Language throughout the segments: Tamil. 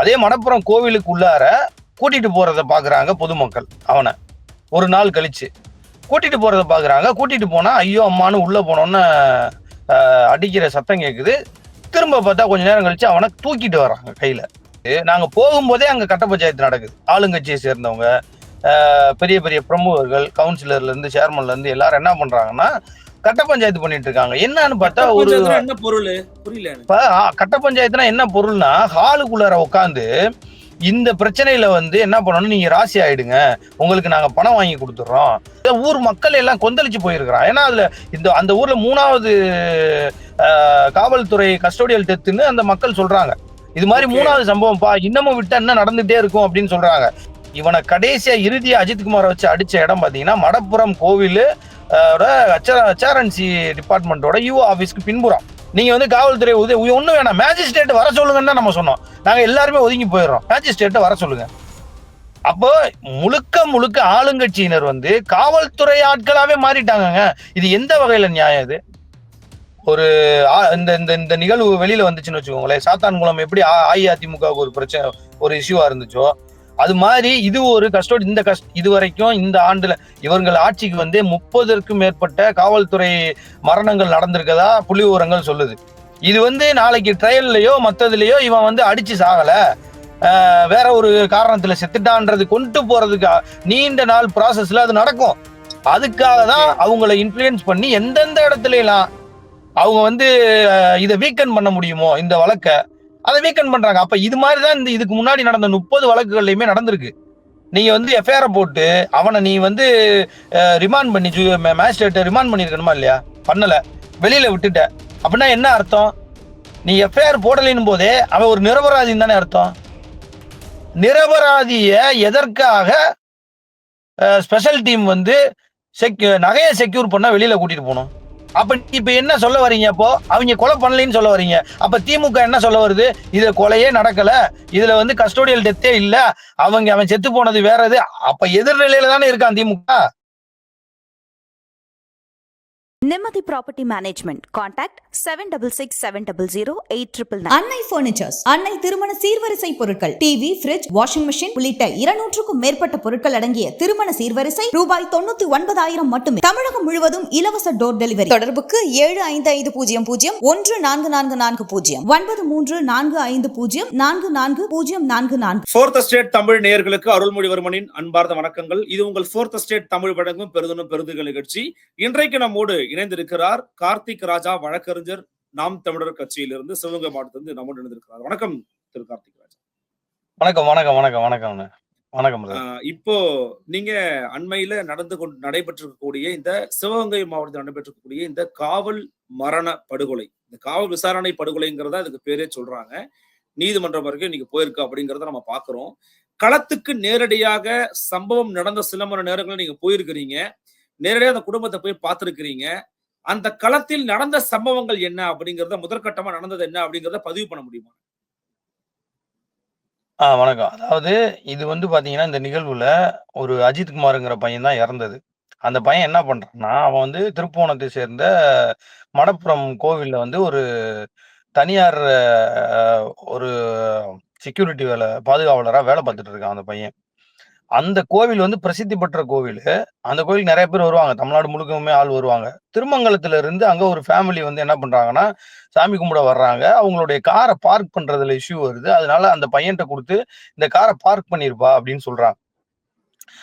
அதே மடப்புறம் கோவிலுக்கு உள்ளார கூட்டிட்டு போறத பாக்குறாங்க பொதுமக்கள். அவனை. ஒரு நாள் கழிச்சு. கூட்டிட்டு போறத பாக்குறாங்க. கூட்டிட்டு போனா ஐயோ அம்மான்னு உள்ள போனோன்னு அடிக்கிற சத்தம் கேக்குது. திரும்ப பார்த்தா கொஞ்ச நேரம் கழிச்சு அவனை தூக்கிட்டு வர்றாங்க கையில. நாங்க போகும்போதே அங்க கட்ட பஞ்சாயத்து நடக்குது. ஆளுங்கட்சியை சேர்ந்தவங்க பெரிய பெரிய பிரமுகர்கள் கவுன்சிலர்ல இருந்து சேர்மன்ல இருந்து எல்லாரும் என்ன பண்றாங்கன்னா கட்ட பஞ்சாயத்து பண்ணிட்டு இருக்காங்க. என்னன்னு பார்த்தா ஒரு என்ன பொருள்? புரியல கட்ட பஞ்சாயத்துனா என்ன பொருள்னா ஹாலுக்குள்ளார உட்காந்து இந்த பிரச்சனையில வந்து என்ன பண்ணணும் நீங்க ராசி ஆயிடுங்க. உங்களுக்கு நாங்க பணம் வாங்கி கொடுத்துறோம். இந்த ஊர் மக்கள் எல்லாம் கொந்தளிச்சு போயிருக்கிறான். ஏன்னா அதுல இந்த அந்த ஊர்ல மூணாவது காவல்துறை கஸ்டோடியல் டெத்துன்னு அந்த மக்கள் சொல்றாங்க. இது மாதிரி. மூணாவது சம்பவம் பா இன்னமும் விட்டா என்ன நடந்துட்டே இருக்கும் அப்படின்னு சொல்றாங்க. இவனை கடைசியா இறுதியா அஜித்குமாரை வச்சு அடிச்ச இடம் பாத்தீங்கன்னா மடப்புறம் கோவில் ஹெச்ஆர்என்சி டிபார்ட்மெண்ட்டோட யூ ஆஃபீஸ்க்கு பின்புறம். நீங்க வந்து காவல்துறை உதவி ஒன்றும் வேணாம். மேஜிஸ்ட்ரேட் வர சொல்லுங்கன்னு தான் நம்ம சொன்னோம். நாங்க எல்லாருமே ஒதுங்கி போயிடுறோம். மேஜிஸ்ட்ரேட்டை வர சொல்லுங்க. அப்போ முழுக்க முழுக்க ஆளுங்கட்சியினர் வந்து காவல்துறை ஆட்களாவே மாறிட்டாங்கங்க. இது எந்த வகையில நியாயம் இது? ஒரு ஆ- இந்த இந்த இந்த நிகழ்வு வெளியில வந்துச்சுன்னு வச்சுக்கோங்களேன். சாத்தான்குளம் எப்படி அஇஅதிமுகவுக்கு ஒரு பிரச்சனை ஒரு இஷ்யூவா இருந்துச்சோ அது மாதிரி இது ஒரு கஸ்டோடி இந்த கஸ் இது வரைக்கும் இந்த ஆண்டுல இவர்கள் ஆட்சிக்கு வந்து முப்பதற்கும் மேற்பட்ட காவல்துறை மரணங்கள் நடந்திருக்கதா புள்ளி விவரங்கள் சொல்லுது. இது வந்து நாளைக்கு ட்ரையல்லையோ மத்ததுலயோ இவன் வந்து அடிச்சு சாகல. வேற ஒரு காரணத்துல செத்துட்டான்றது கொண்டு போறதுக்கு நீண்ட நாள் ப்ராசஸ்ல அது நடக்கும். அதுக்காக தான் அவங்கள இன்ஃப்ளூயன்ஸ் பண்ணி எந்தெந்த இடத்துல எல்லாம் அவங்க வந்து இதை வீக்கன் பண்ண முடியுமோ இந்த வழக்க அதை வீக்கன் பண்றாங்க. அப்ப இது மாதிரி தான் இந்த இதுக்கு முன்னாடி நடந்த முப்பது வழக்குகள்லையுமே நடந்திருக்கு. நீங்க வந்து எஃப்ஐஆரை போட்டு அவனை நீ வந்து ரிமாண்ட் பண்ணி மேஜிஸ்ட்ரேட்டை ரிமாண்ட் பண்ணிருக்கணுமா இல்லையா? பண்ணல. வெளியில விட்டுட்ட. அப்படின்னா என்ன அர்த்தம்? நீ எஃப்ஐஆர் போடலின் போதே அவன் ஒரு நிரபராதின்னு தானே அர்த்தம்? நிரபராதிய எதற்காக ஸ்பெஷல் டீம் வந்து செக் நகையை செக்யூர் பண்ண வெளியில கூட்டிட்டு போகணும்? அப்ப இப்ப என்ன சொல்ல வர்றீங்க அப்போ? அவங்க கொலை பண்ணலைன்னு சொல்ல வரீங்க. அப்ப திமுக என்ன சொல்ல வருது? இது கொலையே நடக்கல. இதுல வந்து கஸ்டோடியல் டெத்தே இல்ல. அவங்க அவன் செத்து போனது வேற இது. அப்ப எதிர்நிலையில தானே இருக்கான் திமுக. நிம்மதி property management contact seven double six seven double zero eight triple Annai furnitures Annai திருமண சீர்வரிசை பொருட்கள் டிவி ஃபிரிட்ஜ் வாஷிங் மிஷின் உள்ளிட்ட இருநூற்றுக்கும் மேற்பட்ட பொருட்கள் அடங்கிய திருமண சீர்வரிசை ரூபாய் தொண்ணூத்தி ஒன்பதாயிரம் மட்டுமே. தமிழகம் முழுவதும் இலவச டோர் டெலிவரி தொடர்புக்கு ஏழு ஐந்து ஐந்து பூஜ்ஜியம் பூஜ்ஜியம் ஒன்று நான்கு நான்கு நான்கு பூஜ்ஜியம். ஒன்பது மூன்று நான்கு ஐந்து பூஜ்ஜியம் நான்கு நான்கு பூஜ்ஜியம் நான்கு நான்கு. ஃபோர்த் ஸ்டேட் தமிழ் நேயர்களுக்கு அருள்மொழிவர்மனின் அன்பார்ந்த வணக்கங்கள். இது உங்கள் ஃபோர்த் ஸ்டேட் தமிழ் வழங்கும் பெருதனும் பெருதுகள் நிகழ்ச்சி. இன்றைக்கு நம்மோடு இணைந்திருக்கிறார் கார்த்திக் ராஜா வழக்கறிஞர் நாம் தமிழர் கட்சியிலிருந்து சிவகங்கை மாவட்டத்திலிருந்து நம்மோடு இணைந்திருக்கிறார். வணக்கம் திரு கார்த்திக் ராஜா. வணக்கம் வணக்கம் வணக்கம் வணக்கம் வணக்கம் இப்போ நீங்க அண்மையில நடந்து கொண்டு நடைபெற்றிருக்கக்கூடிய இந்த சிவகங்கை மாவட்டத்தில் நடைபெற்றிருக்கக்கூடிய இந்த காவல் மரண படுகொலை இந்த காவல் விசாரணை படுகொலைங்கிறதா இதுக்கு பேரே சொல்றாங்க. நீதிமன்றம் வரைக்கும் நீங்க போயிருக்கு அப்படிங்கறத நம்ம பாக்குறோம். களத்துக்கு நேரடியாக சம்பவம் நடந்த சில மணி நேரங்கள் நீங்க போயிருக்கிறீங்க. நேரடியாக அந்த குடும்பத்தை போய் பார்த்திருக்கிறீங்க. அந்த களத்தில் நடந்த சம்பவங்கள் என்ன அப்படிங்கறத முதற்கட்டமா நடந்தது என்ன அப்படிங்கறத பதிவு பண்ண முடியுமா? ஆ வணக்கம். அதாவது இது வந்து பாத்தீங்கன்னா இந்த நிகழ்வுல ஒரு அஜித் குமாருங்கிற பையன் தான் இறந்தது. அந்த பையன் என்ன பண்றான்னா அவன் வந்து திருப்போணத்தை சேர்ந்த மடப்புறம் கோவில்ல வந்து ஒரு தனியார் ஒரு செக்யூரிட்டி வேலை பாதுகாவலரா வேலை பார்த்துட்டு இருக்கான் அந்த பையன். அந்த கோவில் வந்து பிரசித்தி பெற்ற கோவில். அந்த கோவில் நிறைய பேர் வருவாங்க. தமிழ்நாடு முழுக்கவுமே ஆள் வருவாங்க. திருமங்கலத்துல இருந்து அங்க ஒரு ஃபேமிலி வந்து என்ன பண்றாங்கன்னா சாமி கும்பிட வர்றாங்க. அவங்களுடைய காரை பார்க் பண்றதுல இஷ்யூ வருது. அதனால அந்த பையன்கிட்ட கொடுத்து இந்த காரை பார்க் பண்ணிருப்பா அப்படின்னு சொல்றாங்க.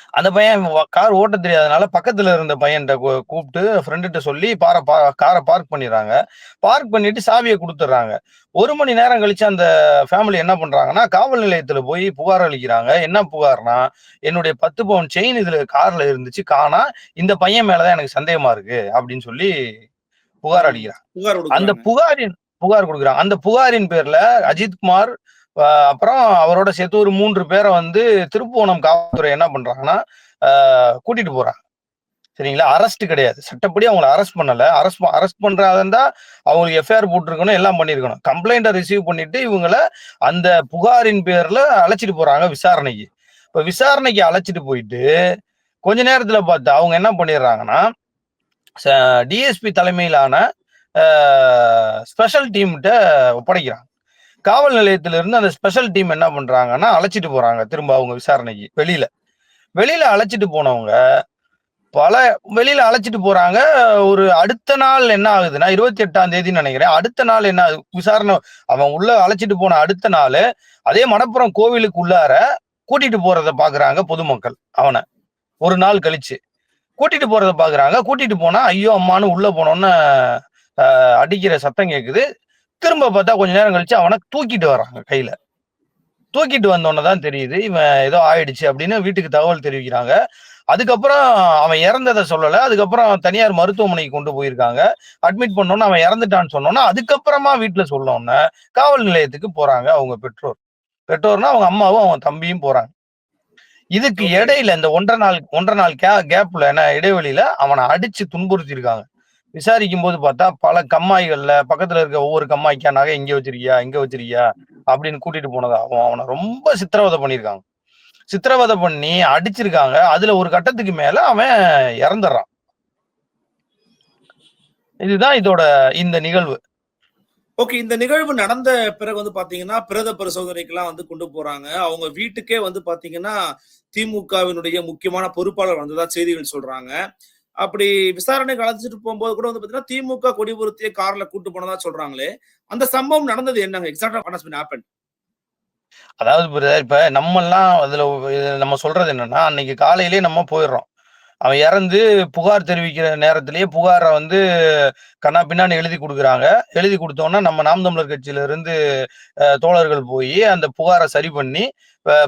அந்த பையன் கார் ஓட்ட தெரியாதனால பக்கத்துல இருந்த பையன்கிட்ட கூப்பிட்டு ஃப்ரெண்டுகிட்ட சொல்லி பார பா காரை பார்க் பண்ணிடுறாங்க. பார்க் பண்ணிட்டு சாவியை கொடுத்துட்றாங்க. ஒரு மணி நேரம் கழிச்சு அந்த ஃபேமிலி என்ன பண்றாங்கன்னா காவல் நிலையத்துல போய் புகார் அளிக்கிறாங்க. என்ன புகார்னா என்னுடைய பத்து பவுன் செயின் இதுல கார்ல இருந்துச்சு. காணா இந்த பையன் மேலதான் எனக்கு சந்தேகமா இருக்கு அப்படின்னு சொல்லி புகார் அளிக்கிறாங்க. புகார் அந்த புகாரின் புகார் கொடுக்குறாங்க. அந்த புகாரின் பேர்ல அஜித்குமார் அப்புறம் அவரோட சேர்த்து ஒரு மூன்று பேரை வந்து திருப்புவனம் காவல்துறை என்ன பண்றாங்கன்னா கூட்டிட்டு போறாங்க. சரிங்களா? அரெஸ்ட் கிடையாது. சட்டப்படி அவங்கள அரெஸ்ட் பண்ணல. அரெஸ்ட் அரெஸ்ட் பண்றாங்க இருந்தா அவங்களுக்கு எஃப்ஐஆர் போட்டிருக்கணும் எல்லாம் பண்ணிருக்கணும் கம்ப்ளைண்ட்டை ரிசீவ் பண்ணிட்டு இவங்கள அந்த புகாரின் பேர்ல அழைச்சிட்டு போறாங்க விசாரணைக்கு. இப்ப விசாரணைக்கு அழைச்சிட்டு போயிட்டு கொஞ்ச நேரத்துல பார்த்து அவங்க என்ன பண்ணிடுறாங்கன்னா டிஎஸ்பி தலைமையிலான ஸ்பெஷல் டீம்கிட்ட ஒப்படைக்கிறாங்க. காவல் நிலையத்திலிருந்து அந்த ஸ்பெஷல் டீம் என்ன பண்றாங்கன்னா அழைச்சிட்டு போறாங்க. திரும்ப அவங்க விசாரணைக்கு. வெளியில. வெளியில அழைச்சிட்டு போனவங்க பல வெளியில அழைச்சிட்டு போறாங்க. ஒரு அடுத்த நாள் என்ன ஆகுதுன்னா இருபத்தி எட்டாம் தேதின்னு நினைக்கிறேன். அடுத்த நாள் என்ன ஆகுது? விசாரணை அவன் உள்ள அழைச்சிட்டு போன அடுத்த நாள் அதே மணப்புறம் கோவிலுக்கு உள்ளார கூட்டிட்டு போறத பாக்குறாங்க பொதுமக்கள். அவனை. ஒரு நாள் கழிச்சு. கூட்டிட்டு போறத பாக்குறாங்க. கூட்டிட்டு போனா ஐயோ அம்மான்னு உள்ள போனோன்னு அடிக்கிற சத்தம் கேக்குது. திரும்ப பார்த்தா கொஞ்ச நேரம் கழிச்சு அவனை தூக்கிட்டு வர்றாங்க கையில. தூக்கிட்டு வந்தோன்னே தான் தெரியுது இவன் ஏதோ ஆயிடுச்சு அப்படின்னு வீட்டுக்கு தகவல் தெரிவிக்கிறாங்க. அதுக்கப்புறம் அவன் இறந்ததை சொல்லல அதுக்கப்புறம் தனியார் மருத்துவமனைக்கு கொண்டு போயிருக்காங்க. அட்மிட் பண்ணோன்னு அவன் இறந்துட்டான்னு சொன்னோன்னா அதுக்கப்புறமா வீட்டுல சொன்னோன்னே காவல் நிலையத்துக்கு போறாங்க அவங்க பெற்றோர். பெற்றோர்னா அவங்க அம்மாவும் அவங்க தம்பியும் போறாங்க. இதுக்கு. இடையில இந்த ஒன்றரை நாள் ஒன்றரை நாள் கே கேப்ல என்ன இடைவெளியில அவனை அடிச்சு துன்புறுத்தி இருக்காங்க விசாரிக்கும் போது பார்த்தா பல கம்மாய்கள்ல பக்கத்துல இருக்க ஒவ்வொரு கம்மாய்க்கா நகை இங்க வச்சிருக்கியா இங்க வச்சிருக்கியா அப்படின்னு கூட்டிட்டு போனதாகவும் அவனை ரொம்ப சித்திரவதை பண்ணியிருக்காங்க. சித்திரவதை பண்ணி அடிச்சிருக்காங்க. அதுல ஒரு கட்டத்துக்கு மேல அவன் இறந்துடுறான். இதுதான் இதோட இந்த நிகழ்வு. ஓகே இந்த நிகழ்வு நடந்த பிறகு வந்து பாத்தீங்கன்னா பிரேத பரிசோதனைக்கெல்லாம் வந்து கொண்டு போறாங்க. அவங்க வீட்டுக்கே வந்து பாத்தீங்கன்னா திமுகவினுடைய முக்கியமான பொறுப்பாளர் வந்ததா செய்திகள் சொல்றாங்க. அப்படி விசாரணைக்கு அழைச்சிட்டு போகும்போது கூட வந்து பாத்தீங்கன்னா திமுக கொடிபுறத்திய கார்ல கூட்டு போனதா சொல்றாங்களே அந்த சம்பவம் நடந்தது என்னங்க? எக்ஸாக்டா அதாவது இப்ப நம்ம எல்லாம் அதுல நம்ம சொல்றது என்னன்னா அன்னைக்கு காலையிலேயே நம்ம போயிடுறோம். அவன் இறந்து புகார் தெரிவிக்கிற நேரத்திலேயே புகாரை வந்து கண்ணா பின்னான்னு எழுதி கொடுக்குறாங்க. எழுதி கொடுத்தோன்னா நம்ம நாம் தமிழர் கட்சியிலிருந்து தோழர்கள் போய் அந்த புகாரை சரி பண்ணி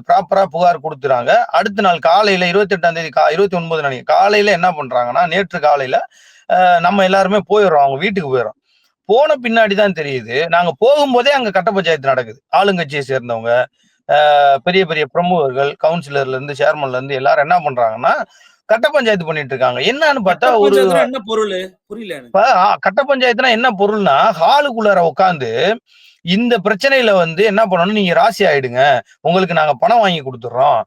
ப்ராப்பராக புகார் கொடுத்துறாங்க. அடுத்த நாள் காலையில் இருபத்தெட்டாம் தேதி கா இருபத்தி ஒன்பது நினைக்கிறேன் காலையில் என்ன பண்ணுறாங்கன்னா நேற்று காலையில் நம்ம எல்லாருமே போயிடுறோம். அவங்க வீட்டுக்கு போயிடுறோம். போன பின்னாடி தான் தெரியுது. நாங்க போகும்போதே அங்க கட்ட பஞ்சாயத்து நடக்குது. ஆளுங்கட்சியை சேர்ந்தவங்க பெரிய பெரிய பிரமுகர்கள் கவுன்சிலர்ல இருந்து சேர்மன்ல இருந்து எல்லாரும் என்ன பண்றாங்கன்னா கட்ட பஞ்சாயத்து பண்ணிட்டு இருக்காங்க என்னன்னு பார்த்தா ஒரு என்ன பொருள்? புரியல கட்ட பஞ்சாயத்துனா என்ன பொருள்னா ஹாலுக்குள்ளார உட்காந்து இந்த பிரச்சனையில வந்து என்ன பண்ணணும் நீங்க ராசி ஆயிடுங்க. உங்களுக்கு நாங்க பணம் வாங்கி கொடுத்துட்றோம் ஆஹ்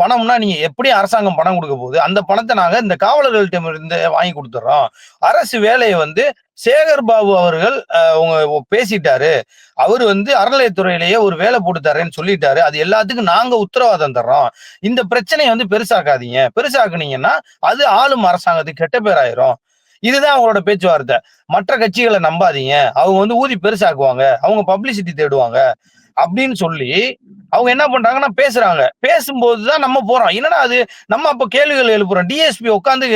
பணம்னா நீங்க எப்படி அரசாங்கம் பணம் கொடுக்க போகுது? அந்த பணத்தை நாங்க இந்த காவலர்கள்ட்ட இருந்து வாங்கி கொடுத்துட்றோம் அரசு வேலையை வந்து சேகர் பாபு அவர்கள் உங்க பேசிட்டாரு. அவர் வந்து அறநிலையத்துறையிலேயே ஒரு வேலை போட்டு தரேன்னு சொல்லிட்டாரு. அது எல்லாத்துக்கும் நாங்க உத்தரவாதம் தர்றோம். இந்த பிரச்சனையை வந்து பெருசாக்காதீங்க. பெருசாக்குனீங்கன்னா அது ஆளும் அரசாங்கத்துக்கு கெட்ட பேர் ஆயிரும் இதுதான் அவங்களோட பேச்சுவார்த்தை. மற்ற கட்சிகளை நம்பாதீங்க. அவங்க வந்து ஊதி பெருசாக்குவாங்க. அவங்க பப்ளிசிட்டி தேடுவாங்க. அப்படின்னு சொல்லி அவங்க என்ன பண்றாங்கன்னா பேசுறாங்க. பேசும்போதுதான் நம்ம போறோம். என்னன்னா அது? நம்ம அப்ப கேள்விகள் எழுப்புறோம். டிஎஸ்பி உட்காந்து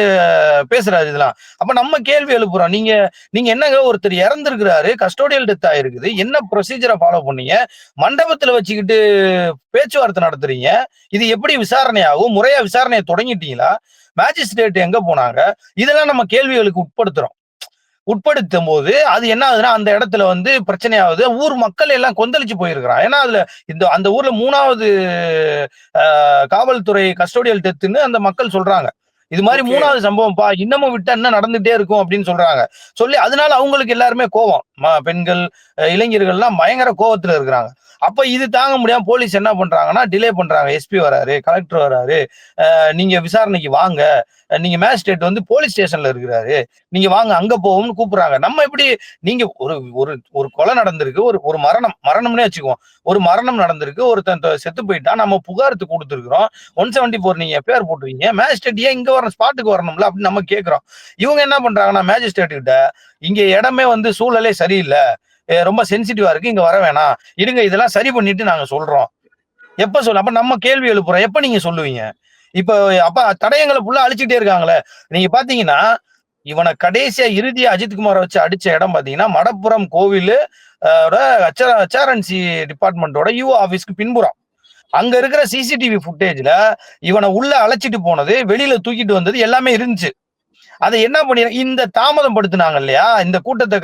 பேசுறாரு இதெல்லாம். அப்ப நம்ம கேள்வி எழுப்புறோம். நீங்க நீங்க என்னங்க ஒருத்தர் இறந்துருக்கிறாரு கஸ்டோடியல் டெத் ஆயிருக்குது. என்ன ப்ரொசீஜரை ஃபாலோ பண்ணீங்க? மண்டபத்துல வச்சுக்கிட்டு பேச்சுவார்த்தை நடத்துறீங்க. இது எப்படி விசாரணை ஆகும் முறையா விசாரணையை தொடங்கிட்டீங்களா? மேஜிஸ்ட்ரேட் எங்க போனாங்க? இதெல்லாம் நம்ம கேள்விகளுக்கு உட்படுத்துறோம். உட்படுத்தும் போது அது என்ன ஆகுதுன்னா அந்த இடத்துல வந்து பிரச்சனை ஆகுது ஊர் மக்கள் எல்லாம் கொந்தளிச்சு போயிருக்கிறான் ஏன்னா அதுல இந்த அந்த ஊர்ல மூணாவது காவல்துறை கஸ்டோடியல் டெத்துன்னு அந்த மக்கள் சொல்றாங்க. இது மாதிரி. மூணாவது சம்பவம்ப்பா இன்னமும் விட்டா என்ன நடந்துட்டே இருக்கும் அப்படின்னு சொல்றாங்க. சொல்லி அதனால அவங்களுக்கு எல்லாருமே கோவம். பெண்கள் இளைஞர்கள்லாம் பயங்கர கோவத்துல இருக்கிறாங்க. அப்ப இது தாங்க முடியாம போலீஸ் என்ன பண்றாங்கன்னா டிலே பண்றாங்க. எஸ்பி வராரு கலெக்டர் வராரு. நீங்க விசாரணைக்கு வாங்க. நீங்க மேஜிஸ்ட்ரேட் வந்து போலீஸ் ஸ்டேஷன்ல இருக்கிறாரு. நீங்க வாங்க அங்க போவோம்னு கூப்பிடுறாங்க. நம்ம எப்படி நீங்க ஒரு ஒரு ஒரு கொலை நடந்திருக்கு ஒரு ஒரு மரணம் மரணம்னே வச்சுக்குவோம். ஒரு மரணம் நடந்திருக்கு ஒருத்தன் செத்து போயிட்டா நம்ம புகார்த்து கொடுத்துருக்குறோம். ஒன் செவன்டி ஃபோர் நீங்க பேர் போட்டுருக்கீங்க. மேஜிஸ்ட்ரேட் ஏன் இங்க வரணும் ஸ்பாட்டுக்கு வரணும்ல அப்படின்னு நம்ம கேட்கிறோம். இவங்க என்ன பண்றாங்கன்னா மேஜிஸ்ட்ரேட் கிட்ட இங்கே இடமே வந்து சூழலே சரியில்லை. ரொம்ப சென்சிட்டிவா இருக்கு. இங்க வர வேணாம். இருங்க இதெல்லாம் சரி பண்ணிட்டு நாங்க சொல்றோம். எப்ப சொல்ல அப்ப நம்ம கேள்வி எழுப்புறோம். எப்ப நீங்க சொல்லுவீங்க? இப்ப அப்ப தடயங்களை ஃபுல்லா அழிச்சுட்டே இருக்காங்களே. நீங்க பாத்தீங்கன்னா இவனை கடைசியா இறுதியா அஜித்குமாரை வச்சு அடிச்ச இடம் பாத்தீங்கன்னா மடப்புறம் கோவில் ஹெச்ஆர்என்சி டிபார்ட்மெண்டோட யூ ஆபீஸ்க்கு பின்புறம். அங்க இருக்கிற சிசிடிவி ஃபுட்டேஜ்ல இவனை உள்ள அழைச்சிட்டு போனது வெளியில தூக்கிட்டு வந்தது எல்லாமே இருந்துச்சு. அதை என்ன பண்ணி இந்த தாமதம் படுத்துனாங்க இல்லையா இந்த கூட்டத்தை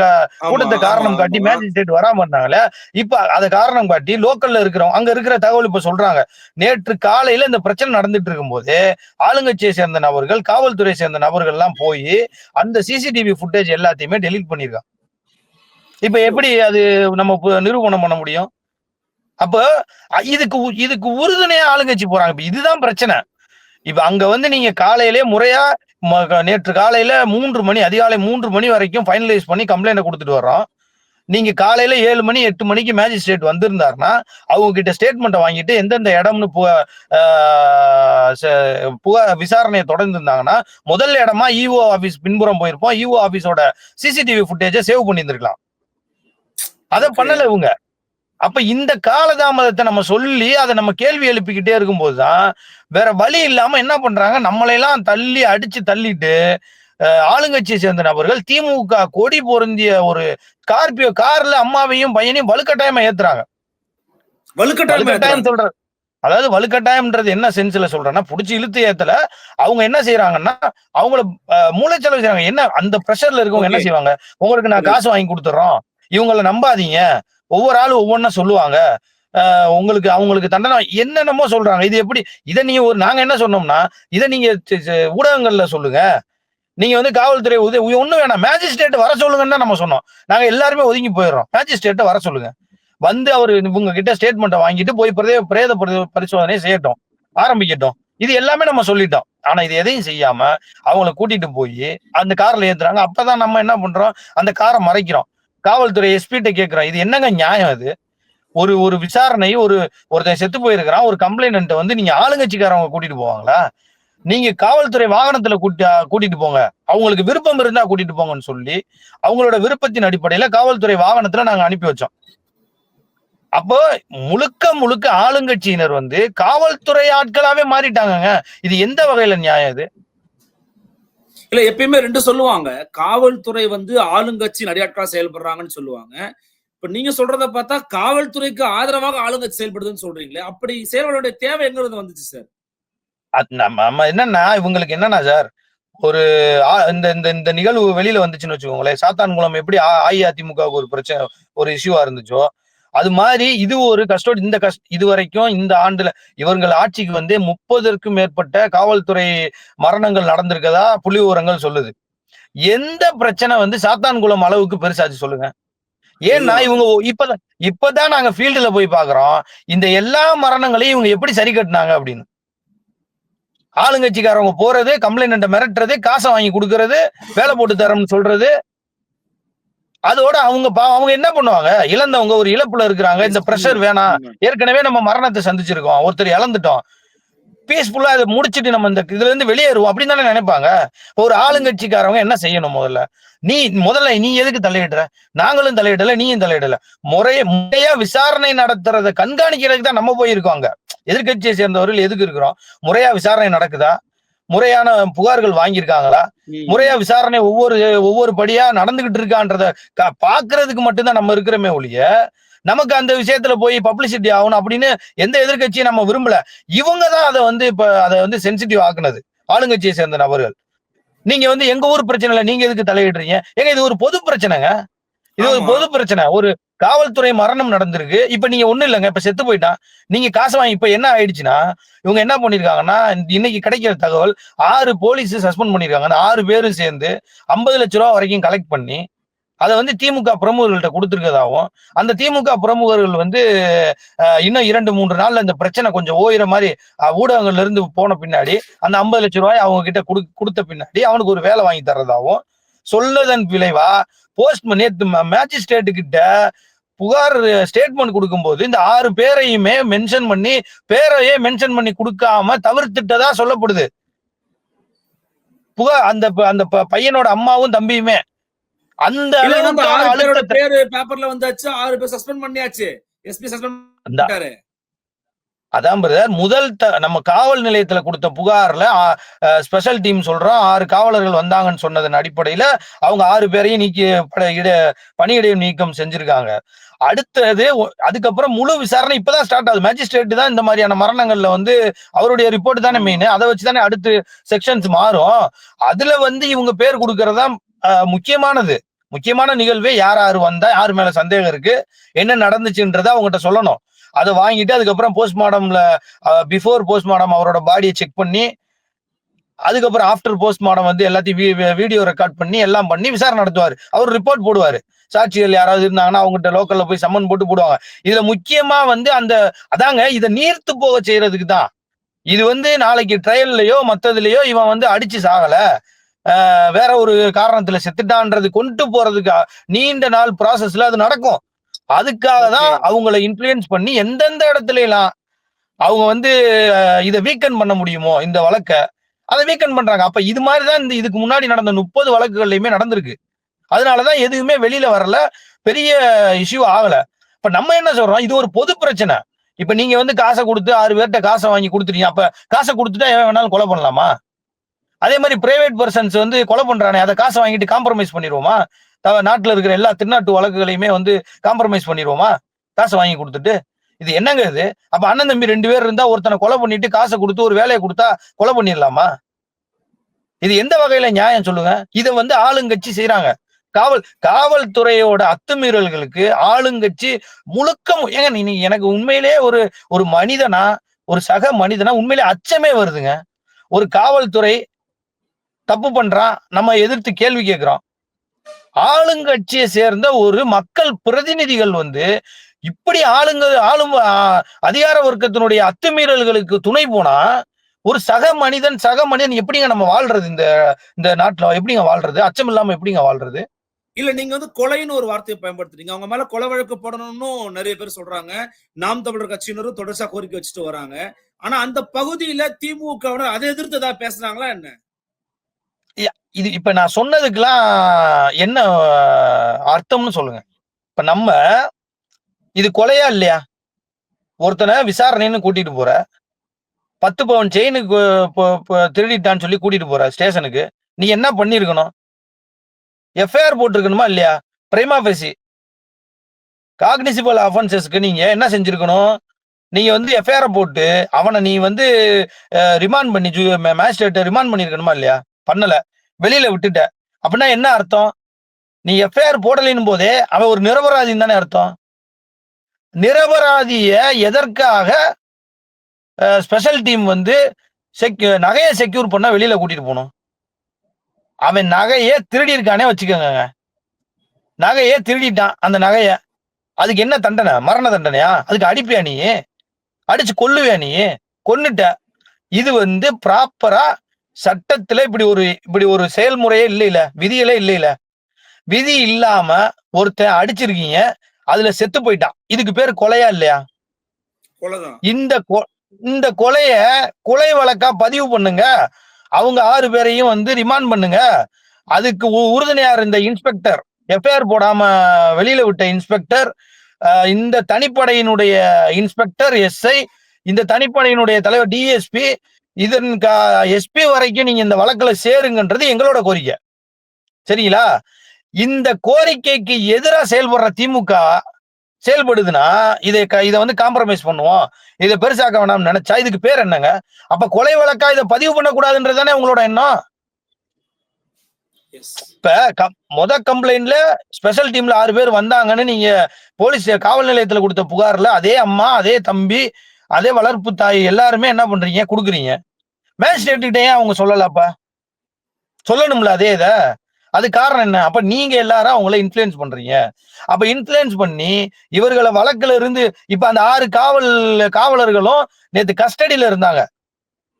கூட்டத்தை காரணம் காட்டி. மேஜிஸ்ட்ரேட் வராம இருந்தாங்களே இப்ப அதை காரணம் காட்டி லோக்கல்ல இருக்கிறவங்க அங்க இருக்கிற தகவல் இப்ப சொல்றாங்க. நேற்று காலையில இந்த பிரச்சனை நடந்துட்டு இருக்கும்போது ஆளுங்கட்சியை சேர்ந்த நபர்கள் காவல்துறை சேர்ந்த நபர்கள் எல்லாம் போய் அந்த சிசிடிவி ஃபுட்டேஜ் எல்லாத்தையுமே டெலீட் பண்ணிருக்காங்க. இப்ப எப்படி அது நம்ம நிரூபணம் பண்ண முடியும்? அப்ப இதுக்கு இதுக்கு உறுதுணையா ஆளுங்கட்சி போறாங்க. இப்ப இதுதான் பிரச்சனை. இப்ப அங்க வந்து நீங்க காலையிலே முறையா நேற்று காலையில மூன்று மணி அதிகாலை மூன்று மணி வரைக்கும் ஃபைனலைஸ் பண்ணி கம்ப்ளைண்ட் கொடுத்துட்டு வர்றோம். நீங்க காலையில ஏழு மணி எட்டு மணிக்கு மேஜிஸ்ட்ரேட் வந்திருந்தாருன்னா அவங்க கிட்ட ஸ்டேட்மெண்ட்டை வாங்கிட்டு எந்தெந்த இடம்னு பு புகார் விசாரணையை தொடர்ந்து இருந்தாங்கன்னா முதல் இடமா இஓ ஆபீஸ் பின்புறம் போயிருப்போம். இஓ ஆபீஸோட சிசிடிவி ஃபுட்டேஜை சேவ் பண்ணியிருந்திருக்கலாம். அதை. பண்ணல இவங்க. அப்ப இந்த காலதாமதத்தை நம்ம சொல்லி அதை நம்ம கேள்வி எழுப்பிக்கிட்டே இருக்கும்போது தான் வேற வழி இல்லாம என்ன பண்றாங்க? நம்மளையெல்லாம் தள்ளி அடிச்சு தள்ளிட்டு ஆளுங்கட்சியை சேர்ந்த நபர்கள் திமுக கொடி பொருந்திய ஒரு ஸ்கார்பியோ கார்ல அம்மாவையும் பையனையும் வலுக்கட்டாயமா ஏத்துறாங்க. வலுக்கட்டாயமா வலுக்கட்டாயம் ஏத்துறாங்க. சொல்ற அதாவது வலுக்கட்டாயம்ன்றது என்ன சென்ஸ்ல சொல்றேன்னா புடிச்சு இழுத்து ஏத்தல அவங்க என்ன செய்யறாங்கன்னா அவங்கள மூளைச்சலவை செய்றாங்க. என்ன அந்த பிரஷர்ல இருக்கவங்க என்ன. செய்வாங்க? உங்களுக்கு நான் காசு வாங்கி கொடுத்துறோம். இவங்கள நம்பாதீங்க. ஒவ்வொரு ஆளும் ஒவ்வொன்றா சொல்லுவாங்க. உங்களுக்கு அவங்களுக்கு தண்டனை என்னென்னமோ சொல்றாங்க. இது எப்படி இதை நீங்க ஒரு நாங்க என்ன சொன்னோம்னா இதை நீங்க ஊடகங்கள்ல சொல்லுங்க. நீங்க வந்து காவல்துறை உதவி ஒண்ணு வேணாம். மேஜிஸ்ட்ரேட் வர சொல்லுங்கன்னு தான் நம்ம சொன்னோம். நாங்க எல்லாருமே ஒதுங்கி போயிடுறோம். மேஜிஸ்ட்ரேட்டை வர சொல்லுங்க. வந்து அவர் இவங்க கிட்ட ஸ்டேட்மெண்ட்டை வாங்கிட்டு போய் பிரதே பிரேத பரிசோதனை செய்யட்டும். ஆரம்பிக்கட்டும். இது எல்லாமே நம்ம சொல்லிட்டோம். ஆனா இது எதையும் செய்யாம அவங்கள கூட்டிட்டு போய் அந்த கார்ல ஏத்துறாங்க. அப்பதான் நம்ம என்ன பண்றோம்? அந்த காரை மறைக்கிறோம். காவல்துறை எஸ்பிட்ட கேக்குறோம் இது என்னங்க நியாயம் அது? ஒரு ஒரு விசாரணை ஒரு ஒருத்தன் செத்து போயிருக்கிறான். ஒரு கம்ப்ளைண்ட் வந்து நீங்க ஆளுங்கட்சிக்காரவங்க கூட்டிட்டு போவாங்களா? நீங்க காவல்துறை வாகனத்துல கூட்டி கூட்டிட்டு போங்க. அவங்களுக்கு விருப்பம் இருந்தா கூட்டிட்டு போங்கன்னு சொல்லி அவங்களோட விருப்பத்தின் அடிப்படையில காவல்துறை வாகனத்துல நாங்க அனுப்பி வச்சோம். அப்போ முழுக்க முழுக்க ஆளுங்கட்சியினர் வந்து காவல்துறை ஆட்களாவே மாறிட்டாங்கங்க. இது எந்த வகையில நியாயம் இது? இல்ல எப்பயுமே ரெண்டு சொல்லுவாங்க. காவல்துறை வந்து ஆளுங்கட்சி நடிகாட்களா செயல்படுறாங்கன்னு சொல்லுவாங்க. இப்ப நீங்க சொல்றத பார்த்தா காவல்துறைக்கு ஆதரவாக ஆளுங்கட்சி செயல்படுதுன்னு சொல்றீங்களே அப்படி செயல்படைய தேவை எங்கிறது வந்துச்சு சார்? நம்ம நம்ம என்னன்னா இவங்களுக்கு என்னன்னா சார் ஒரு இந்த இந்த இந்த நிகழ்வு வெளியில வந்துச்சுன்னு வச்சுக்கோங்களேன் சாத்தான்குளம் எப்படி அஇஅதிமுக அஇஅதிமுகவுக்கு ஒரு பிரச்சனை ஒரு இஷ்யூவா இருந்துச்சோ அது மாதிரி இது ஒரு கஸ்டோடி இந்த கஷ் இது வரைக்கும் இந்த ஆண்டுல இவர்கள் ஆட்சிக்கு வந்து முப்பதற்கும் மேற்பட்ட காவல்துறை மரணங்கள் நடந்திருக்கதா புள்ளி விவரங்கள் சொல்லுது. எந்த பிரச்சனை வந்து சாத்தான்குளம் அளவுக்கு பெருசாச்சு சொல்லுங்க. ஏன்னா இவங்க இப்பதான் இப்பதான் நாங்க ஃபீல்டுல போய் பாக்குறோம். இந்த எல்லா மரணங்களையும் இவங்க எப்படி சரி கட்டினாங்க அப்படின்னு. ஆளுங்கட்சிக்காரவங்க போறது கம்ப்ளைண்ட் மிரட்டுறது காசை வாங்கி கொடுக்கறது வேலை போட்டு தரோம்னு சொல்றது அதோட அவங்க பா- அவங்க என்ன பண்ணுவாங்க? இழந்தவங்க ஒரு இழப்புல இருக்கிறாங்க. இந்த பிரஷர் வேணாம். ஏற்கனவே நம்ம மரணத்தை சந்திச்சிருக்கோம். ஒருத்தர் இழந்துட்டோம். பீஸ்ஃபுல்லா இதை முடிச்சிட்டு நம்ம இந்த இதுல இருந்து வெளியேறுவோம் அப்படின்னு தானே நினைப்பாங்க? ஒரு ஆளுங்கட்சிக்காரவங்க என்ன செய்யணும் முதல்ல? நீ முதல்ல நீ எதுக்கு தலையிடுற? நாங்களும் தலையிடல நீயும் தலையிடல. முறைய முறையா விசாரணை நடத்துறத கண்காணிக்கிறதுக்கு தான் நம்ம போயிருக்கோம் அங்க. எதிர்க்கட்சியை சேர்ந்தவர்கள் எதுக்கு இருக்கிறோம்? முறையா விசாரணை நடக்குதா? முறையான புகார்கள் வாங்கியிருக்காங்களா? முறையா விசாரணை ஒவ்வொரு ஒவ்வொரு படியா நடந்துகிட்டு இருக்கான்றத பாக்குறதுக்கு மட்டும்தான் நம்ம இருக்கிறோமே ஒழிய நமக்கு அந்த விஷயத்துல போய் பப்ளிசிட்டி ஆகணும் அப்படின்னு எந்த எதிர்க்கட்சியும் நம்ம விரும்பல. இவங்க தான் அதை வந்து இப்ப அதை வந்து சென்சிட்டிவ் ஆக்குனது. ஆளுங்கட்சியை சேர்ந்த நபர்கள். நீங்க வந்து எங்க ஊர் பிரச்சனை இல்ல நீங்க எதுக்கு தலையிடுறீங்க? ஏங்க இது ஒரு பொது பிரச்சனைங்க? இது ஒரு. பொது பிரச்சனை. ஒரு காவல்துறை மரணம் நடந்திருக்கு. இப்ப நீங்க ஒண்ணு இல்லைங்க. இப்ப செத்து போயிட்டான் நீங்க காசு வாங்கி இப்ப என்ன ஆயிடுச்சுன்னா இவங்க என்ன பண்ணிருக்காங்கன்னா இன்னைக்கு கிடைக்கிற தகவல் ஆறு போலீஸ் சஸ்பெண்ட் பண்ணிருக்காங்க. அந்த ஆறு பேரும் சேர்ந்து ஐம்பது லட்ச ரூபா வரைக்கும் கலெக்ட் பண்ணி அதை வந்து திமுக பிரமுகர்கள்ட்ட கொடுத்துருக்கதாகவும் அந்த திமுக பிரமுகர்கள் வந்து இன்னும் இரண்டு மூன்று நாள்ல இந்த பிரச்சனை கொஞ்சம் ஓயிற மாதிரி ஊடகங்கள்ல இருந்து போன பின்னாடி அந்த ஐம்பது லட்ச ரூபாய் அவங்க கிட்ட கொடு கொடுத்த பின்னாடி அவனுக்கு ஒரு வேலை வாங்கி தர்றதாகவும் சொல்லதன் விளைவா? போஸ்ட் நேத்து மேஜிஸ்ட்ரேட்டு கிட்ட புகார் ஸ்டேட்மெண்ட் கொடுக்கும்போது இந்த ஆறு பேரையுமே மென்ஷன் பண்ணி பேரையே மென்ஷன் பண்ணி கொடுக்காம தவிர்த்துட்டதா சொல்லப்படுது. புகார் அந்த அந்த பையனோட அம்மாவும் தம்பியுமே. அந்த அழுத்தத்தை பேரு பேப்பர்ல வந்தாச்சு ஆறு பேர் சஸ்பெண்ட் பண்ணியாச்சு. எஸ்பி சஸ்பெண்ட் அதான் பிரதர் முதல் த- நம்ம காவல் நிலையத்துல கொடுத்த புகார்ல ஸ்பெஷல் டீம் சொல்றோம் ஆறு காவலர்கள் வந்தாங்கன்னு சொன்னதன் அடிப்படையில அவங்க ஆறு பேரையும் நீக்கி இட பணியிடை நீக்கம் செஞ்சிருக்காங்க. அடுத்தது அதுக்கப்புறம் முழு விசாரணை இப்பதான் ஸ்டார்ட் ஆகுது. மேஜிஸ்ட்ரேட் தான் இந்த மாதிரியான மரணங்கள்ல வந்து அவருடைய ரிப்போர்ட் தானே மெயின் அதை வச்சு தானே அடுத்து செக்ஷன்ஸ் மாறும். அதுல வந்து இவங்க பேர் கொடுக்கறதா முக்கியமானது. முக்கியமான நிகழ்வே யார் யார் வந்தா யார் மேல சந்தேகம் இருக்கு என்ன நடந்துச்சுன்றத அவங்ககிட்ட சொல்லணும். அதை வாங்கிட்டு அதுக்கப்புறம் போஸ்ட்மார்டம்ல பிஃபோர் போஸ்ட்மார்டம் அவரோட பாடியை செக் பண்ணி அதுக்கப்புறம் ஆஃப்டர் போஸ்ட்மார்டம் வந்து எல்லாத்தையும் வீடியோ ரெக்கார்ட் பண்ணி எல்லாம் பண்ணி விசாரணை நடத்துவார். அவர் ரிப்போர்ட் போடுவார். சாட்சிகள் யாராவது இருந்தாங்கன்னா அவங்ககிட்ட லோக்கல்ல போய் சம்மன் போட்டு போடுவாங்க. இதுல முக்கியமா வந்து அந்த அதாங்க இதை நீர்த்து போக செய்யறதுக்கு தான். இது வந்து நாளைக்கு ட்ரையல்லையோ மத்ததுலயோ இவன் வந்து அடிச்சு சாகல. வேற ஒரு காரணத்துல செத்துட்டான்றது கொண்டு போறதுக்கு நீண்ட நாள் ப்ராசஸ்ல அது நடக்கும். அதுக்காக தான். அவங்கள இன்ஃப்ளூயன்ஸ் பண்ணி எந்தெந்த இடத்துல எல்லாம் அவங்க வந்து இதை வீக்கன் பண்ண முடியுமோ இந்த வழக்க அதை வீக்கன் பண்றாங்க. அப்ப இது மாதிரி தான் இந்த இதுக்கு முன்னாடி நடந்த முப்பது வழக்குகள்லயுமே நடந்திருக்கு. அதனாலதான் எதுவுமே வெளியில வரல. பெரிய இஷ்யூ ஆகல. இப்ப நம்ம என்ன சொல்றோம்? இது ஒரு பொது பிரச்சனை. இப்ப நீங்க வந்து காசை கொடுத்து ஆறு பேர்ட்ட காசை வாங்கி கொடுத்துட்டீங்க. அப்ப காசை கொடுத்துட்டா எவன் வேணாலும் கொலை பண்ணலாமா? அதே மாதிரி பிரைவேட் பர்சன்ஸ் வந்து கொலை பண்றானே அதை காசை வாங்கிட்டு காம்ப்ரமைஸ் பண்ணிடுவோமா? நாட்டில் இருக்கிற எல்லா திருநாட்டு வழக்குகளையுமே வந்து காம்ப்ரமைஸ் பண்ணிடுவோமா காசை வாங்கி கொடுத்துட்டு? இது என்னங்க இது? அப்ப அண்ணன் தம்பி ரெண்டு பேர் இருந்தா ஒருத்தனை கொலை பண்ணிட்டு காசை கொடுத்து ஒரு வேலையை கொடுத்தா கொலை பண்ணிடலாமா? இது எந்த வகையில நியாயம் சொல்லுங்க? இதை வந்து ஆளுங்கட்சி செய்கிறாங்க காவல் காவல்துறையோட அத்துமீறல்களுக்கு ஆளுங்கட்சி முழுக்க ஏங்க நீ நீ- எனக்கு உண்மையிலே ஒரு ஒரு மனிதனா ஒரு சக மனிதனா உண்மையிலே அச்சமே வருதுங்க. ஒரு காவல்துறை தப்பு பண்றான் நம்ம எதிர்த்து கேள்வி கேட்கிறோம். ஆளுங்கட்சியை சேர்ந்த ஒரு மக்கள் பிரதிநிதிகள் வந்து இப்படி ஆளுங்க ஆளும் அதிகார வர்க்கத்தினுடைய அத்துமீறல்களுக்கு துணை போனா ஒரு சக மனிதன் சக மனிதன் எப்படிங்க நம்ம வாழ்றது இந்த இந்த நாட்டுல எப்படிங்க வாழ்றது? அச்சம் இல்லாம எப்படிங்க வாழ்றது? இல்ல நீங்க வந்து கொலைன்னு ஒரு வார்த்தையை பயன்படுத்துறீங்க. அவங்க மேல கொலை வழக்கு போடணும்னு நிறைய பேர் சொல்றாங்க. நாம் தமிழர் கட்சியினரும் தொடர்ச்சியா கோரிக்கை வச்சுட்டு வராங்க. ஆனா அந்த பகுதியில திமுக அதை எதிர்த்து ஏதாவது பேசுறாங்களா என்ன? இது இப்ப நான் சொன்னதுக்கெல்லாம் என்ன அர்த்தம்னு சொல்லுங்க. இப்ப நம்ம இது கொலையா இல்லையா? ஒருத்தனை விசாரணைன்னு கூட்டிட்டு போற. பத்து பவுன் செயினுக்கு திருடிட்டான்னு சொல்லி கூட்டிட்டு போற ஸ்டேஷனுக்கு. நீ என்ன பண்ணிருக்கணும்? எஃப்ஐஆர் போட்டிருக்கணுமா இல்லையா? பிரைமா பேசி காக்னிசிபல் அஃபென்சஸ்க்கு நீங்க என்ன செஞ்சிருக்கணும்? நீங்க வந்து எஃப்ஐஆர் போட்டு அவனை நீ வந்து ரிமாண்ட் பண்ணி மேஜிஸ்ட்ரேட்டை ரிமாண்ட் பண்ணிருக்கணுமா இல்லையா? பண்ணல. வெளியில விட்டுட்ட. அப்படின்னா என்ன அர்த்தம்? நீ எஃப்ஐஆர் போடலின் போதே அவன் ஒரு நிரபராதின்னு தானே அர்த்தம். நிரபராதிய எதற்காக ஸ்பெஷல் டீம் வந்து செக்யூ நகையை செக்யூர் பண்ண வெளியில கூட்டிட்டு போகணும்? அவன் நகையே திருடி இருக்கானே வச்சுக்கோங்க நகையே திருடிட்டான் அந்த நகைய. அதுக்கு என்ன தண்டனை? மரண தண்டனையா? அதுக்கு அடிப்பியா நீ? அடிச்சு கொல்லுவியா நீ? கொன்னுட்ட. இது வந்து ப்ராப்பரா சட்டத்துல இப்படி ஒரு இப்படி ஒரு செயல்முறையே இல்லைல விதியிலே இல்லைல விதி இல்லாம ஒருத்தன் அடிச்சிருக்கீங்க அதுல செத்து போயிட்டான். இதுக்கு பேர் கொலையா இல்லையா? இந்த இந்த கொலைய கொலை வழக்கா பதிவு பண்ணுங்க. அவங்க ஆறு பேரையும் வந்து ரிமாண்ட் பண்ணுங்க. அதுக்கு உ- உறுதுணையா இருந்த இன்ஸ்பெக்டர் எஃப்ஐஆர் போடாம வெளியில விட்ட இன்ஸ்பெக்டர் இந்த தனிப்படையினுடைய இன்ஸ்பெக்டர் எஸ்ஐ இந்த தனிப்படையினுடைய தலைவர் டிஎஸ்பி இதன் எஸ்பி வரைக்கும் நீங்க இந்த வழக்குல சேருங்கன்றது எங்களோட கோரிக்கை. சரிங்களா? இந்த கோரிக்கைக்கு எதிரா செயல்படுற திமுக செயல்படுதுன்னா இதை இதை வந்து காம்ப்ரமைஸ் பண்ணுவோம். இதை பெருசாக்க வேணாம்னு நினைச்சா இதுக்கு பேர் என்னங்க? அப்ப கொலை வழக்கா இதை பதிவு பண்ணக்கூடாதுன்றதானே உங்களோட எண்ணம்? இப்ப மொத கம்ப்ளைண்ட்ல ஸ்பெஷல் டீம்ல ஆறு பேர் வந்தாங்கன்னு நீங்க போலீஸ் காவல் நிலையத்துல கொடுத்த புகார்ல அதே அம்மா அதே தம்பி அதே வளர்ப்பு தாய் எல்லாருமே என்ன பண்றீங்க? கொடுக்குறீங்க. மேஜிஸ்ட்ரேட்டுக்கிட்டே அவங்க சொல்லலாப்பா. சொல்லணும்ல அதே இதை. அது காரணம் என்ன? அப்ப நீங்க எல்லாரும் அவங்கள இன்ஃபுளுயன்ஸ் பண்றீங்க. அப்ப இன்ஃபுளுயன்ஸ் பண்ணி இவர்களை வழக்குல இருந்து இப்ப அந்த ஆறு காவல் காவலர்களும் நேத்து கஸ்டடியில இருந்தாங்க.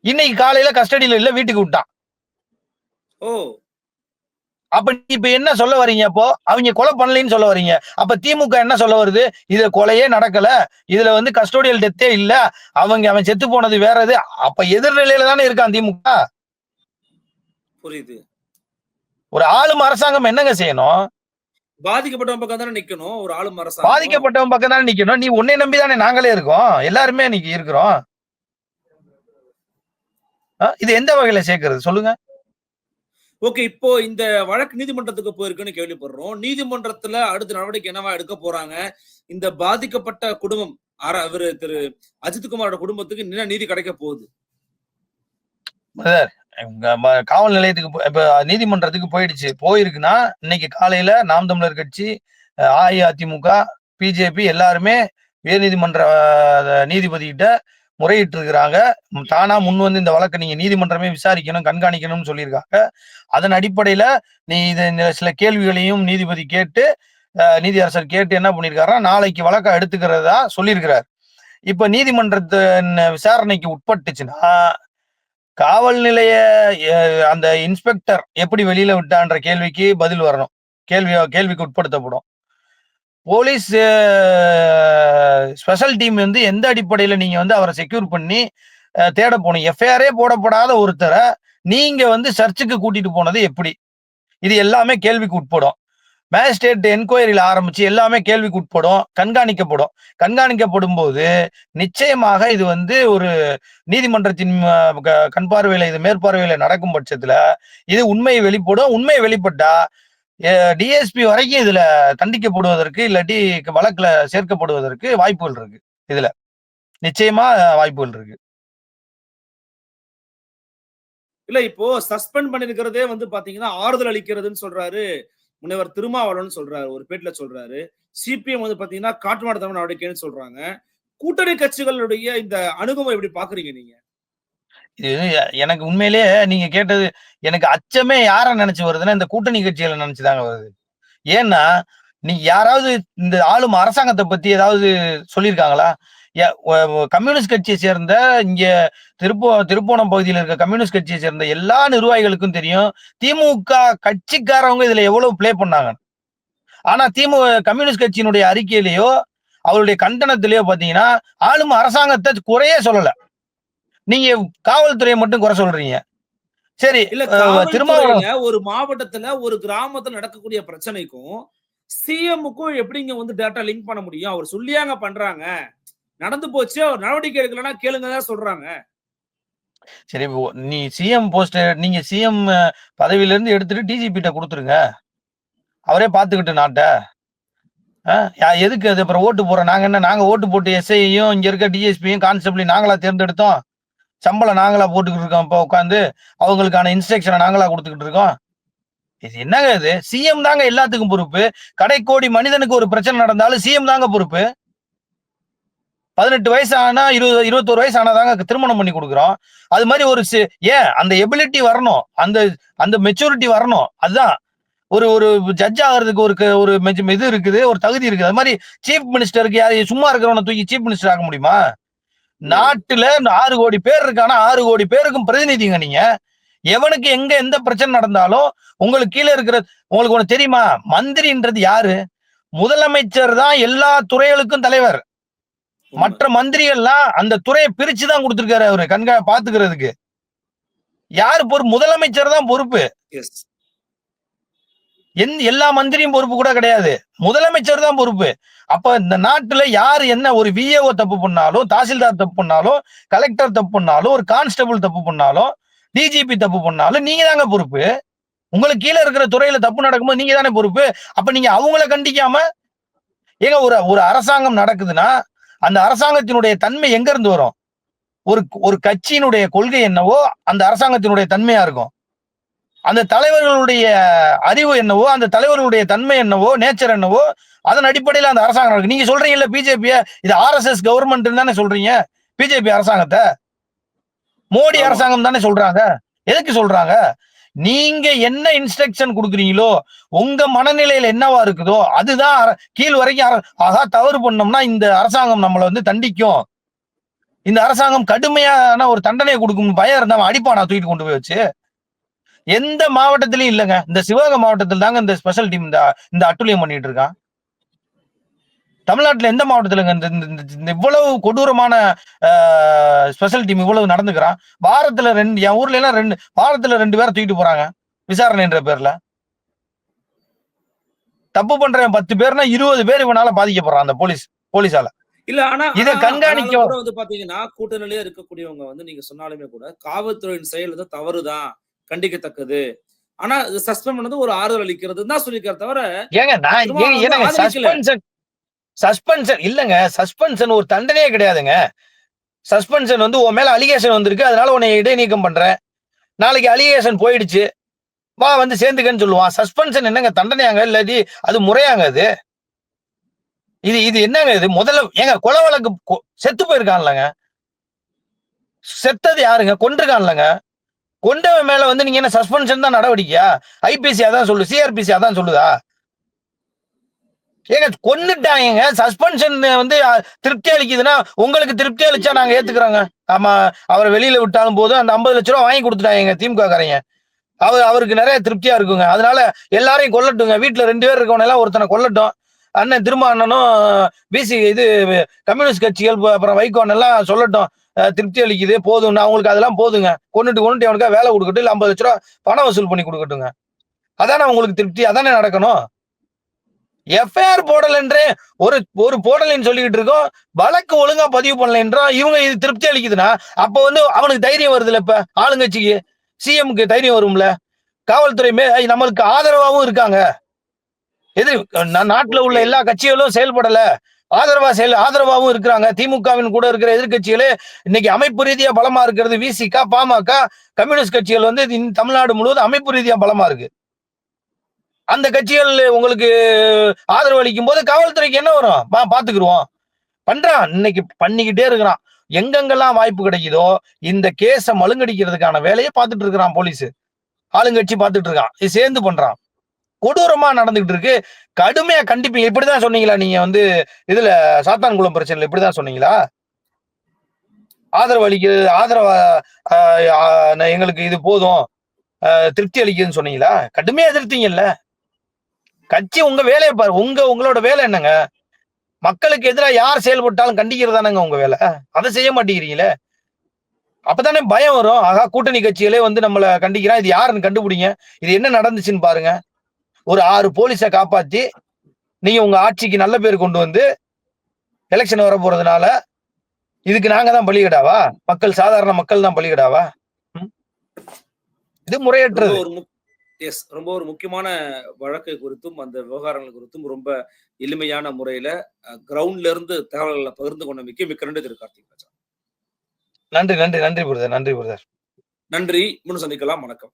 இன்னைக்கு காலையில கஸ்டடியில இல்ல வீட்டுக்கு விட்டான். ஓ. அப்ப நீ இப்ப என்ன சொல்ல வர்றீங்க அப்போ? அவங்க கொலை பண்ணலைன்னு சொல்ல வர்றீங்க அப்ப திமுக என்ன சொல்ல வருது? இதுல கொலையே நடக்கல. இதுல வந்து கஸ்டோடியல் டெத்தே இல்ல. அவங்க அவன் செத்து போனது வேற இது அப்ப எதிர்நிலையில தானே இருக்கான் திமுக? புரியுது. ஒரு ஆளும் அரசாங்கம் என்னங்க செய்யணும்? பாதிக்கப்பட்டவன் பக்கம் தானே நிக்கணும். ஒரு ஆளும் அரசாங்கம். பாதிக்கப்பட்டவன் பக்கம் தானே நிக்கணும். நீ உன்னை நம்பி தானே நாங்களே இருக்கோம். எல்லாருமே இன்னைக்கு இருக்கிறோம். இது எந்த வகையில சேர்க்கிறது? சொல்லுங்க. ஓகே இப்போ இந்த வழக்கு நீதிமன்றத்துக்கு போயிருக்குன்னு கேள்விப்படுறோம் நீதிமன்றத்துல அடுத்த நடவடிக்கை என்னவா எடுக்க போறாங்க இந்த பாதிக்கப்பட்ட குடும்பம் அவர் அவரு திரு அஜித்குமாரோட குடும்பத்துக்கு என்ன நீதி கிடைக்க போகுது காவல் நிலையத்துக்கு இப்ப நீதிமன்றத்துக்கு போயிடுச்சு போயிருக்குன்னா இன்னைக்கு காலையில நாம் தமிழர் கட்சி அஹ், அஇஅதிமுக பிஜேபி எல்லாருமே உயர் நீதிமன்ற நீதிபதி கிட்ட முறையிட்டு இருக்கிறாங்க தானா முன் வந்து இந்த வழக்கை நீங்க நீதிமன்றமே விசாரிக்கணும் கண்காணிக்கணும்னு சொல்லியிருக்காங்க. அதன் அடிப்படையில நீ இது சில கேள்விகளையும் நீதிபதி கேட்டு நீதியரசர் கேட்டு என்ன பண்ணியிருக்காருன்னா நாளைக்கு வழக்கை எடுத்துக்கிறதா சொல்லியிருக்கிறார். இப்ப நீதிமன்றத்தின் விசாரணைக்கு உட்பட்டுச்சுன்னா காவல் நிலைய அந்த இன்ஸ்பெக்டர் எப்படி வெளியில விட்டான்ற கேள்விக்கு பதில் வரணும். கேள்வி கேள்விக்கு உட்படுத்தப்படும். போலீஸ் ஸ்பெஷல் டீம் வந்து எந்த அடிப்படையில் நீங்கள் வந்து அவரை செக்யூர் பண்ணி தேட போனீங்க? எஃப்ஐஆரே போடப்படாத ஒருத்தரை நீங்கள் வந்து சர்ச்சுக்கு கூட்டிட்டு போனது எப்படி? இது எல்லாமே கேள்விக்கு உட்படும். மேஜிஸ்ட்ரேட் என்கொயரியில் ஆரம்பிச்சு எல்லாமே கேள்விக்கு உட்படும் கண்காணிக்கப்படும். கண்காணிக்கப்படும் போது நிச்சயமாக இது வந்து ஒரு நீதிமன்றத்தின் அஹ், கண் இது மேற்பார்வையில நடக்கும் பட்சத்துல இது உண்மை வெளிப்படும். உண்மை வெளிப்பட்டா டிஎஸ்பி வரைக்கும் இதுல தண்டிக்கப்படுவதற்கு இல்லாட்டி வழக்குல சேர்க்கப்படுவதற்கு வாய்ப்புகள் இருக்கு. இதுல. நிச்சயமா வாய்ப்புகள் இருக்கு. இல்ல இப்போ சஸ்பெண்ட் பண்ணிருக்கிறதே வந்து பாத்தீங்கன்னா ஆறுதல் அளிக்கிறதுன்னு சொல்றாரு முனைவர் திருமாவளவன் சொல்றாரு ஒரு பேட்டில சொல்றாரு. சிபிஎம் வந்து பாத்தீங்கன்னா தமிழ் நடவடிக்கைன்னு சொல்றாங்க. கூட்டணி கட்சிகளுடைய இந்த அணுகுமுறை எப்படி பாக்குறீங்க நீங்க? இது எனக்கு உண்மையிலேயே நீங்க கேட்டது எனக்கு அச்சமே யார நினைச்சு வருதுன்னா இந்த கூட்டணி கட்சிகளை நினைச்சுதாங்க வருது. ஏன்னா நீ யாராவது இந்த ஆளும் அரசாங்கத்தை பத்தி ஏதாவது சொல்லியிருக்காங்களா? கம்யூனிஸ்ட் கட்சியை சேர்ந்த இங்க திருப்போ திருப்போணம் பகுதியில் இருக்க கம்யூனிஸ்ட் கட்சியை சேர்ந்த எல்லா நிர்வாகிகளுக்கும் தெரியும் திமுக கட்சிக்காரவங்க இதுல எவ்வளவு ப்ளே பண்ணாங்க. ஆனா திமுக கம்யூனிஸ்ட் கட்சியினுடைய அறிக்கையிலேயோ அவருடைய கண்டனத்திலேயோ பாத்தீங்கன்னா ஆளும் அரசாங்கத்தை குறையே சொல்லலை. நீங்க காவல்துறையை மட்டும் குறை சொல்றீங்க. சரி இல்ல திருமாவளவன் ஒரு மாவட்டத்துல ஒரு கிராமத்துல நடக்கக்கூடிய பிரச்சனைக்கும் சிஎம்முக்கும் எப்படிங்க வந்து டேட்டா லிங்க் பண்ண முடியும்? அவர் சொல்லியாங்க பண்றாங்க. நடந்து போச்சு அவர் நடவடிக்கை எடுக்கலன்னா கேளுங்க தான் சொல்றாங்க. சரி நீ சிஎம் போஸ்ட் நீங்க சிஎம் பதவியில இருந்து எடுத்துட்டு டிஜிபி கிட்ட கொடுத்துருங்க. அவரே பாத்துக்கிட்டு நாட்டை. எதுக்கு அது? அப்புறம் ஓட்டு போறோம் நாங்க என்ன நாங்க ஓட்டு போட்டு எஸ்ஐயும் இங்க இருக்க டிஎஸ்பியும் கான்ஸ்டபிளையும் நாங்களா தேர்ந்தெடுத்தோம்? சம்பளம் நாங்களா போட்டுக்கிட்டு இருக்கோம். இப்போ உட்காந்து அவங்களுக்கான இன்ஸ்ட்ரக்ஷனை நாங்களா கொடுத்துக்கிட்டு இருக்கோம். இது என்னங்க இது? சிஎம் தாங்க எல்லாத்துக்கும் பொறுப்பு. கடைக்கோடி மனிதனுக்கு ஒரு பிரச்சனை நடந்தாலும் சிஎம் தாங்க பொறுப்பு. பதினெட்டு வயசு ஆனா இருபது இருபத்தோரு வயசு ஆனாதாங்க திருமணம் பண்ணி கொடுக்குறோம். அது மாதிரி ஒரு ஏன்? அந்த எபிலிட்டி வரணும். அந்த அந்த மெச்சூரிட்டி வரணும். அதுதான். ஒரு ஒரு ஜட்ஜ் ஆகிறதுக்கு ஒரு க- ஒரு இது இருக்குது ஒரு தகுதி இருக்குது. அது மாதிரி சீஃப் மினிஸ்டருக்கு யாரையும் சும்மா இருக்கிறவனை தூக்கி சீஃப் மினிஸ்டர் ஆக முடியுமா? நாட்டுல ஆறு கோடி பேர் இருக்கானா? ஆறு கோடி பேருக்கும் பிரதிநிதிங்க நீங்க. எவனுக்கு எங்க எந்த பிரச்சனை நடந்தாலும் உங்களுக்கு கீழே இருக்கிற உங்களுக்கு ஒண்ணு தெரியுமா? மந்திரின்றது யாரு? முதலமைச்சர் தான் எல்லா துறைகளுக்கும் தலைவர். மற்ற மந்திரிகள்லாம் அந்த துறையை பிரிச்சு தான் கொடுத்திருக்காரு அவரு கண்கா பாத்துக்கிறதுக்கு யாரு பொறுப்பு? முதலமைச்சர் தான் பொறுப்பு. எந்த எல்லா மந்திரியும் பொறுப்பு கூட கிடையாது. முதலமைச்சர் தான் பொறுப்பு. அப்ப இந்த நாட்டுல யார் என்ன ஒரு விஏஓ தப்பு பண்ணாலும் தாசில்தார் தப்பு பண்ணாலும் கலெக்டர் தப்பு பண்ணாலும் ஒரு கான்ஸ்டபிள் தப்பு பண்ணாலும் டிஜிபி தப்பு பண்ணாலும் நீங்க தாங்க பொறுப்பு. உங்களுக்கு கீழே இருக்கிற துறையில தப்பு நடக்கும்போது நீங்க தானே பொறுப்பு. அப்ப நீங்க அவங்கள கண்டிக்காம ஏங்க ஒரு ஒரு அரசாங்கம் நடக்குதுன்னா அந்த அரசாங்கத்தினுடைய தன்மை எங்க இருந்து வரும்? ஒரு ஒரு கட்சியினுடைய கொள்கை என்னவோ அந்த அரசாங்கத்தினுடைய தன்மையா இருக்கும். அந்த தலைவர்களுடைய அறிவு என்னவோ அந்த தலைவர்களுடைய தன்மை என்னவோ நேச்சர் என்னவோ அதன் அடிப்படையில் அந்த அரசாங்கம் நடக்கும் நீங்க சொல்றீங்கல்ல பிஜேபி இது ஆர்எஸ்எஸ் கவர்மெண்ட் தானே சொல்றீங்க? பிஜேபி அரசாங்கத்தை? மோடி. அரசாங்கம் தானே சொல்றாங்க? எதுக்கு சொல்றாங்க? நீங்க என்ன இன்ஸ்ட்ரக்ஷன் கொடுக்குறீங்களோ உங்க மனநிலையில என்னவா இருக்குதோ அதுதான் கீழ் வரைக்கும் ஆகா தவறு பண்ணோம்னா இந்த அரசாங்கம் நம்மளை வந்து தண்டிக்கும். இந்த அரசாங்கம் கடுமையான ஒரு தண்டனையை கொடுக்கும். பயம் இருந்தா அடிப்பானா தூக்கிட்டு கொண்டு போய் வச்சு. எந்த மாவட்டத்திலயும் இல்லைங்க. இந்த சிவகங்கை மாவட்டத்தில் தாங்க இந்த ஸ்பெஷல் டீம் இந்த இந்த அட்டுழியம் பண்ணிட்டு இருக்கான். தமிழ்நாட்டுல எந்த மாவட்டத்துலங்க இந்த இவ்வளவு கொடூரமான ஸ்பெஷல் டீம் இவ்வளவு நடந்துக்கிறான்? வாரத்துல ரெண்டு என் ஊர்ல எல்லாம் ரெண்டு வாரத்துல ரெண்டு பேரை தூக்கிட்டு போறாங்க விசாரணைன்ற பேர்ல. தப்பு பண்றவன் பத்து பேர்னா இருபது பேர் இவனால பாதிக்கப்படுறான் அந்த போலீஸ் போலீஸால. இல்ல ஆனா இதை கண்காணிக்க- வந்து பாத்தீங்கன்னா கூட்டணியிலே இருக்கக்கூடியவங்க வந்து நீங்க சொன்னாலுமே கூட காவல்துறையின் செயல் வந்து தவறுதான். கண்டிக்கத்தக்கது. ஆனா சஸ்பெண்ட் பண்ணது ஒரு ஆறுதல் அளிக்கிறது தான் சொல்லியிருக்காரு தவிர ஏங்க நான். சஸ்பென்ஷன் சஸ்பென்ஷன் இல்லங்க சஸ்பென்ஷன் ஒரு தண்டனையே கிடையாதுங்க. சஸ்பென்ஷன் வந்து உன் மேல அலிகேஷன் வந்திருக்கு அதனால உன்னை இடைநீக்கம் பண்றேன். நாளைக்கு அலிகேஷன் போயிடுச்சு. வா வந்து சேர்ந்துக்கன்னு சொல்லுவான். சஸ்பென்ஷன் என்னங்க தண்டனையாங்க? இல்லாட்டி அது முறையாங்க அது? இது இது என்னங்க இது? முதல்ல ஏங்க கொலை வழக்கு செத்து போயிருக்கான்லங்க. செத்தது யாருங்க? கொண்டிருக்கான்லங்க கொண்டவன் மேல வந்து நீங்க என்ன சஸ்பென்ஷன் தான் நடவடிக்கையா? ஐபிசி அதான் சொல்லு சிஆர்பிசி அதான் சொல்லுதா ஏங்க கொண்டுட்டாங்க சஸ்பென்ஷன் வந்து திருப்தி அளிக்குதுன்னா உங்களுக்கு திருப்தி அளிச்சா நாங்க ஏத்துக்கிறோங்க. ஆமா அவரை வெளியில விட்டாலும் போதும். அந்த ஐம்பது லட்ச ரூபா வாங்கி கொடுத்துட்டாங்க திமுக காரங்க அவர் அவருக்கு நிறைய திருப்தியா இருக்குங்க. அதனால எல்லாரையும் கொல்லட்டுங்க. வீட்டுல ரெண்டு பேர் இருக்கவன எல்லாம் ஒருத்தனை கொல்லட்டும். அண்ணன் திரும்ப அண்ணனும் பிசி இது கம்யூனிஸ்ட் கட்சிகள் அப்புறம் வைகோன் எல்லாம் சொல்லட்டும். திருப்தி அளிக்குது. போதும் அவங்களுக்கு அதெல்லாம் போதுங்க. கொண்டுட்டு கொண்டுட்டு அவனுக்கா வேலை கொடுக்கட்டும் இல்லை ஐம்பது லட்ச ரூபா பணம் வசூல் பண்ணி கொடுக்கட்டுங்க. அதானே உங்களுக்கு திருப்தி? அதானே நடக்கணும்? எஃப்ஐஆர் போடலன்றே ஒரு ஒரு போடலைன்னு சொல்லிக்கிட்டு இருக்கோம். வழக்கு ஒழுங்கா பதிவு பண்ணலைன்றோம் இவங்க இது திருப்தி அளிக்குதுன்னா அப்ப வந்து அவனுக்கு தைரியம் வருதுல்ல இப்ப ஆளுங்கட்சிக்கு? சிஎம்க்கு தைரியம் வரும்ல? காவல்துறை மே நம்மளுக்கு ஆதரவாகவும் இருக்காங்க. எது நாட்டுல உள்ள எல்லா கட்சிகளும் செயல்படல. ஆதரவா செயல் ஆதரவாகவும் இருக்கிறாங்க. திமுகவின் கூட இருக்கிற எதிர்க்கட்சிகளே இன்னைக்கு அமைப்பு ரீதியா பலமா இருக்கிறது. விசிக பாமக கம்யூனிஸ்ட் கட்சிகள் வந்து தமிழ்நாடு முழுவதும் அமைப்பு ரீதியா பலமா இருக்கு. அந்த கட்சிகள் உங்களுக்கு ஆதரவு அளிக்கும் போது காவல்துறைக்கு என்ன வரும்? பா பாத்துக்கிருவோம். பண்றான். இன்னைக்கு பண்ணிக்கிட்டே இருக்கிறான். எங்கெங்கெல்லாம் வாய்ப்பு கிடைக்குதோ இந்த கேஸை மழுங்கடிக்கிறதுக்கான வேலையை பார்த்துட்டு இருக்கிறான் போலீஸ். ஆளுங்கட்சி பார்த்துட்டு இருக்கான். இது சேர்ந்து பண்றான். கொடூரமா நடந்துகிட்டு இருக்கு. கடுமையா கண்டிப்பீங்க இப்படிதான் சொன்னீங்களா? நீங்க வந்து இதுல சாத்தான்குளம் பிரச்சனைல இப்படிதான் சொன்னீங்களா? ஆதரவு அளிக்கிறது ஆதரவு எங்களுக்கு இது போதும். திருப்தி அளிக்குதுன்னு சொன்னீங்களா? கடுமையா எதிர்த்தீங்கல்ல. கட்சி உங்க வேலையை பாரு. உங்க உங்களோட வேலை என்னங்க? மக்களுக்கு எதிராக யார் செயல்பட்டாலும் கண்டிக்கிறதானங்க உங்க வேலை? அதை செய்ய மாட்டேங்கிறீங்களே. அப்பதானே பயம் வரும். ஆகா கூட்டணி கட்சிகளே வந்து நம்மளை கண்டிக்கிறான் இது யாருன்னு கண்டுபிடிங்க. இது என்ன நடந்துச்சுன்னு பாருங்க. ஒரு ஆறு போலீஸை காப்பாத்தி நீங்க உங்க ஆட்சிக்கு நல்ல பேர் கொண்டு வந்து எலெக்ஷன் வர போறதுனால இதுக்கு நாங்க தான் பலிகடாவா? மக்கள் சாதாரண மக்கள் தான் பலிகடாவா? இது முறையற்றது. ஒரு எஸ் ரொம்ப ஒரு முக்கியமான வழக்கு குறித்தும் அந்த விவகாரங்கள் குறித்தும் ரொம்ப எளிமையான முறையில கிரவுண்ட்ல இருந்து தகவல்களை பகிர்ந்து கொண்டமைக்கு மிக்க நன்றி திரு கார்த்திக் ராஜா. நன்றி நன்றி நன்றி பிரதர் நன்றி பிரதர். நன்றி முன் சந்திக்கலாம் வணக்கம்.